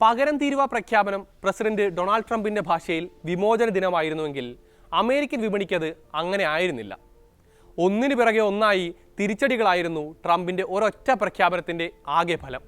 പകരം തീരുവ പ്രഖ്യാപനം പ്രസിഡന്റ് ഡൊണാൾഡ് ട്രംപിന്റെ ഭാഷയിൽ വിമോചന ദിനമായിരുന്നുവെങ്കിൽ അമേരിക്കൻ വിപണിക്കത് അങ്ങനെ ആയിരുന്നില്ല. ഒന്നിനു പിറകെ ഒന്നായി തിരിച്ചടികളായിരുന്നു ട്രംപിന്റെ ഒരൊറ്റ പ്രഖ്യാപനത്തിന്റെ ആകെ ഫലം.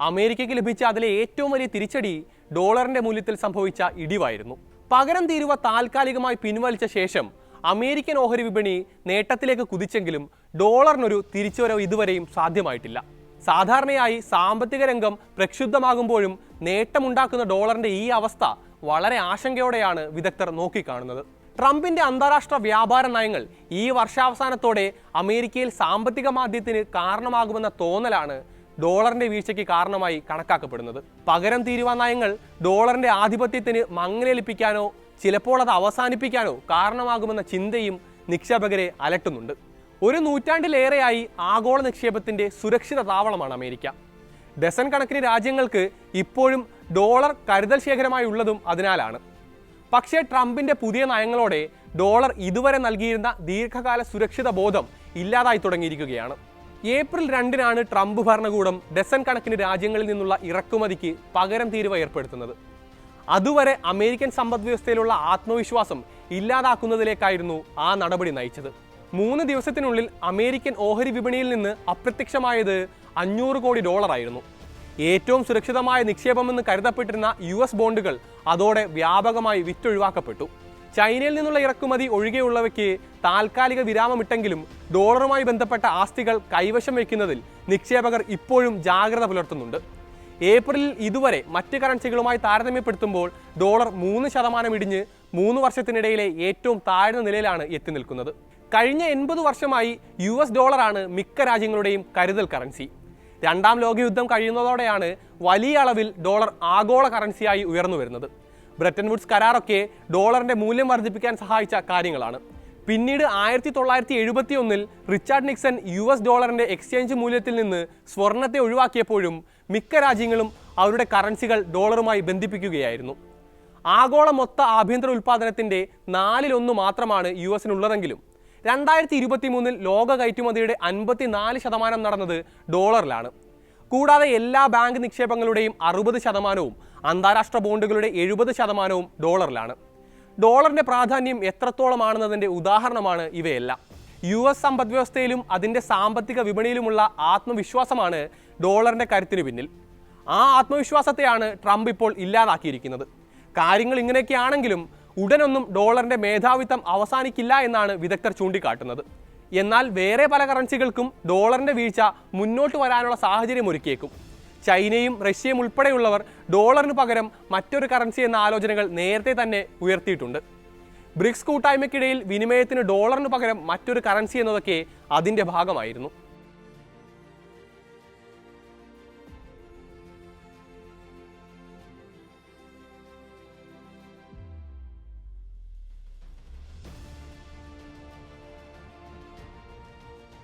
അമേരിക്കയ്ക്ക് ലഭിച്ച അതിലെ ഏറ്റവും വലിയ തിരിച്ചടി ഡോളറിന്റെ മൂല്യത്തിൽ സംഭവിച്ച ഇടിവായിരുന്നു. പകരം തീരുവ താൽക്കാലികമായി പിൻവലിച്ച ശേഷം അമേരിക്കൻ ഓഹരി വിപണി നേട്ടത്തിലേക്ക് കുതിച്ചെങ്കിലും ഡോളറിനൊരു തിരിച്ചുവരവ് ഇതുവരെയും സാധ്യമായിട്ടില്ല. സാധാരണയായി സാമ്പത്തിക രംഗം പ്രക്ഷുബ്ധമാകുമ്പോഴും നേട്ടമുണ്ടാക്കുന്ന ഡോളറിന്റെ ഈ അവസ്ഥ വളരെ ആശങ്കയോടെയാണ് വിദഗ്ധർ നോക്കിക്കാണുന്നത്. ട്രംപിന്റെ അന്താരാഷ്ട്ര വ്യാപാര നയങ്ങൾ ഈ വർഷാവസാനത്തോടെ അമേരിക്കയിൽ സാമ്പത്തിക മാന്ദ്യത്തിന് കാരണമാകുമെന്ന തോന്നലാണ് ഡോളറിന്റെ വീഴ്ചയ്ക്ക് കാരണമായി കണക്കാക്കപ്പെടുന്നത്. പകരം തീരുവാ നയങ്ങൾ ഡോളറിന്റെ ആധിപത്യത്തിന് മങ്ങലേൽപ്പിക്കാനോ ചിലപ്പോൾ അത് അവസാനിപ്പിക്കാനോ കാരണമാകുമെന്ന ചിന്തയും നിക്ഷേപകരെ അലട്ടുന്നുണ്ട്. ഒരു നൂറ്റാണ്ടിലേറെയായി ആഗോള നിക്ഷേപത്തിന്റെ സുരക്ഷിത താവളമാണ് അമേരിക്ക. ഡസൻ കണക്കിന് രാജ്യങ്ങൾക്ക് ഇപ്പോഴും ഡോളർ കരുതൽ ശേഖരമായി ഉള്ളതും അതിനാലാണ്. പക്ഷേ ട്രംപിന്റെ പുതിയ നയങ്ങളോടെ ഡോളർ ഇതുവരെ നൽകിയിരുന്ന ദീർഘകാല സുരക്ഷിത ബോധം ഇല്ലാതായി തുടങ്ങിയിരിക്കുകയാണ്. ഏപ്രിൽ രണ്ടിനാണ് ട്രംപ് ഭരണകൂടം ഡസൻ കണക്കിന് രാജ്യങ്ങളിൽ നിന്നുള്ള ഇറക്കുമതിക്ക് പകരം തീരുവ ഏർപ്പെടുത്തുന്നത്. അതുവരെ അമേരിക്കൻ സമ്പദ്വ്യവസ്ഥയിലുള്ള ആത്മവിശ്വാസം ഇല്ലാതാക്കുന്നതിലേക്കായിരുന്നു ആ നടപടി നയിച്ചത്. മൂന്ന് ദിവസത്തിനുള്ളിൽ അമേരിക്കൻ ഓഹരി വിപണിയിൽ നിന്ന് അപ്രത്യക്ഷമായത് അഞ്ഞൂറ് കോടി ഡോളറായിരുന്നു. ഏറ്റവും സുരക്ഷിതമായ നിക്ഷേപമെന്ന് കരുതപ്പെട്ടിരുന്ന യു എസ് ബോണ്ടുകൾ അതോടെ വ്യാപകമായി വിറ്റൊഴിവാക്കപ്പെട്ടു. ചൈനയിൽ നിന്നുള്ള ഇറക്കുമതി ഒഴികെയുള്ളവയ്ക്ക് താൽക്കാലിക വിരാമമിട്ടെങ്കിലും ഡോളറുമായി ബന്ധപ്പെട്ട ആസ്തികൾ കൈവശം വയ്ക്കുന്നതിൽ നിക്ഷേപകർ ഇപ്പോഴും ജാഗ്രത പുലർത്തുന്നുണ്ട്. ഏപ്രിലിൽ ഇതുവരെ മറ്റ് കറൻസികളുമായി താരതമ്യപ്പെടുത്തുമ്പോൾ ഡോളർ മൂന്ന് ശതമാനം ഇടിഞ്ഞ് മൂന്ന് വർഷത്തിനിടയിലെ ഏറ്റവും താഴ്ന്ന നിലയിലാണ് എത്തി നിൽക്കുന്നത്. കഴിഞ്ഞ എൺപത് വർഷമായി യു എസ് ഡോളറാണ് മിക്ക രാജ്യങ്ങളുടെയും കരുതൽ കറൻസി. രണ്ടാം ലോകയുദ്ധം കഴിയുന്നതോടെയാണ് വലിയ അളവിൽ ഡോളർ ആഗോള കറൻസിയായി ഉയർന്നു വരുന്നത്. ബ്രിട്ടൻ വുഡ്സ് കരാറൊക്കെ ഡോളറിന്റെ മൂല്യം വർദ്ധിപ്പിക്കാൻ സഹായിച്ച കാര്യങ്ങളാണ്. പിന്നീട് ആയിരത്തി തൊള്ളായിരത്തി എഴുപത്തി ഒന്നിൽ റിച്ചാർഡ് നിക്സൺ യു എസ് ഡോളറിന്റെ എക്സ്ചേഞ്ച് മൂല്യത്തിൽ നിന്ന് സ്വർണത്തെ ഒഴിവാക്കിയപ്പോഴും മിക്ക രാജ്യങ്ങളും അവരുടെ കറൻസികൾ ഡോളറുമായി ബന്ധിപ്പിക്കുകയായിരുന്നു. ആഗോള മൊത്ത ആഭ്യന്തര ഉൽപ്പാദനത്തിന്റെ നാലിലൊന്ന് മാത്രമാണ് യു എസിനുള്ളതെങ്കിലും രണ്ടായിരത്തി ഇരുപത്തി മൂന്നിൽ ലോക കയറ്റുമതിയുടെ അൻപത്തിനാല് ശതമാനം നടന്നത് ഡോളറിലാണ്. കൂടാതെ എല്ലാ ബാങ്ക് നിക്ഷേപങ്ങളുടെയും അറുപത് ശതമാനവും അന്താരാഷ്ട്ര ബോണ്ടുകളുടെ എഴുപത് ശതമാനവും ഡോളറിലാണ്. ഡോളറിന്റെ പ്രാധാന്യം എത്രത്തോളമാണെന്നതിന്റെ ഉദാഹരണമാണ് ഇവയെല്ലാം. യു എസ് സമ്പദ്വ്യവസ്ഥയിലും അതിന്റെ സാമ്പത്തിക വിപണിയിലുമുള്ള ആത്മവിശ്വാസമാണ് ഡോളറിന്റെ കരുത്തിന് പിന്നിൽ. ആ ആത്മവിശ്വാസത്തെയാണ് ട്രംപ് ഇപ്പോൾ ഇല്ലാതാക്കിയിരിക്കുന്നത്. കാര്യങ്ങൾ ഇങ്ങനെയൊക്കെയാണെങ്കിലും ഉടനൊന്നും ഡോളറിന്റെ മേധാവിത്വം അവസാനിക്കില്ല എന്നാണ് വിദഗ്ധർ ചൂണ്ടിക്കാട്ടുന്നത്. എന്നാൽ വേറെ പല കറൻസികൾക്കും ഡോളറിന്റെ വീഴ്ച മുന്നോട്ട് വരാനുള്ള സാഹചര്യം ഒരുക്കിയേക്കും. ചൈനയും റഷ്യയും ഉൾപ്പെടെയുള്ളവർ ഡോളറിന് പകരം മറ്റൊരു കറൻസി എന്ന ആലോചനകൾ നേരത്തെ തന്നെ ഉയർത്തിയിട്ടുണ്ട്. ബ്രിക്സ് കൂട്ടായ്മയ്ക്കിടയിൽ വിനിമയത്തിന് ഡോളറിന് പകരം മറ്റൊരു കറൻസി എന്നതൊക്കെ അതിന്റെ ഭാഗമായിരുന്നു.